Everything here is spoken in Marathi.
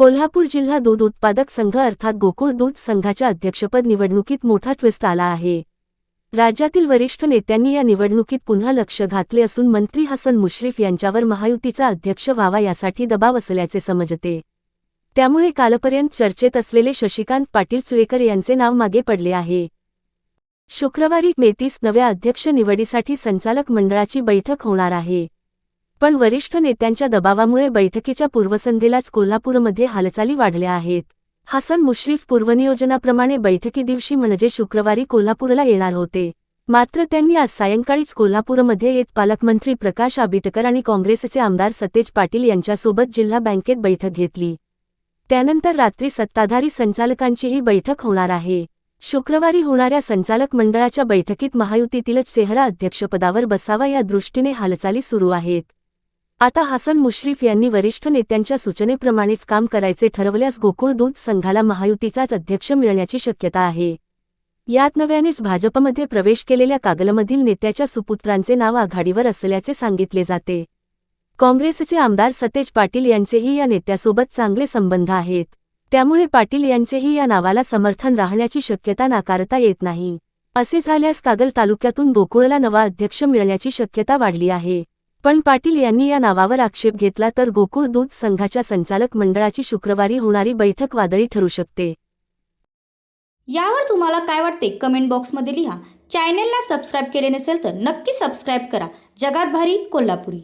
कोल्हापूर जिल्हा दूध उत्पादक संघ अर्थात गोकुळ दूध संघाच्या अध्यक्षपद निवडणुकीत मोठा ट्विस्ट आला आहे. राज्यातील वरिष्ठ नेत्यांनी या निवडणुकीत पुन्हा लक्ष घातले असून मंत्री हसन मुश्रीफ यांच्यावर महायुतीचा अध्यक्ष व्हावा यासाठी दबाव असल्याचे समजते. त्यामुळे कालपर्यंत चर्चेत असलेले शशिकांत पाटील सुरेकर यांचे नाव मागे पडले आहे. शुक्रवारी मेतीस नव्या अध्यक्ष निवडीसाठी संचालक मंडळाची बैठक होणार आहे. पण वरिष्ठ नेत्यांच्या दबावामुळे बैठकीच्या पूर्वसंध्येलाच कोल्हापूरमध्ये हालचाली वाढल्या आहेत. हसन मुश्रीफ पूर्वनियोजनाप्रमाणे बैठकी दिवशी म्हणजे शुक्रवारी कोल्हापूरला येणार होते. मात्र त्यांनी आज सायंकाळीच कोल्हापूरमध्ये येत पालकमंत्री प्रकाश आबिटकर आणि काँग्रेसचे आमदार सतेज पाटील यांच्यासोबत जिल्हा बँकेत बैठक घेतली. त्यानंतर रात्री सत्ताधारी संचालकांचीही बैठक होणार आहे. शुक्रवारी होणाऱ्या संचालक मंडळाच्या बैठकीत महायुतीतीलच चेहरा अध्यक्षपदावर बसावा या दृष्टीने हालचाली सुरू आहेत. आता हसन मुश्रीफ यांनी वरिष्ठ नेत्यांच्या सूचनेप्रमाणेच काम करायचे ठरवल्यास गोकुळ दूध संघाला महायुतीचाच अध्यक्ष मिळण्याची शक्यता आहे. यात नव्यानेच भाजपमध्ये प्रवेश केलेल्या कागलमधील नेत्याच्या सुपुत्रांचे नाव आघाडीवर असल्याचे सांगितले जाते. काँग्रेसचे आमदार सतेज पाटील यांचेही या नेत्यासोबत चांगले संबंध आहेत. त्यामुळे पाटील यांचेही या नावाला समर्थन राहण्याची शक्यता नाकारता येत नाही. असे झाल्यास कागल तालुक्यातून गोकुळला नवा अध्यक्ष मिळण्याची शक्यता वाढली आहे. पण पाटील यांनी या नावावर आक्षेप घेतला तर गोकुळ दूध संघाच्या संचालक मंडळाची शुक्रवारी होणारी बैठक वादळी ठरू शकते. यावर तुम्हाला काय वाटते? कमेंट बॉक्समध्ये लिहा. चॅनेलला सबस्क्राईब केले नसेल तर नक्की सबस्क्राईब करा. जगात भारी कोल्हापुरी.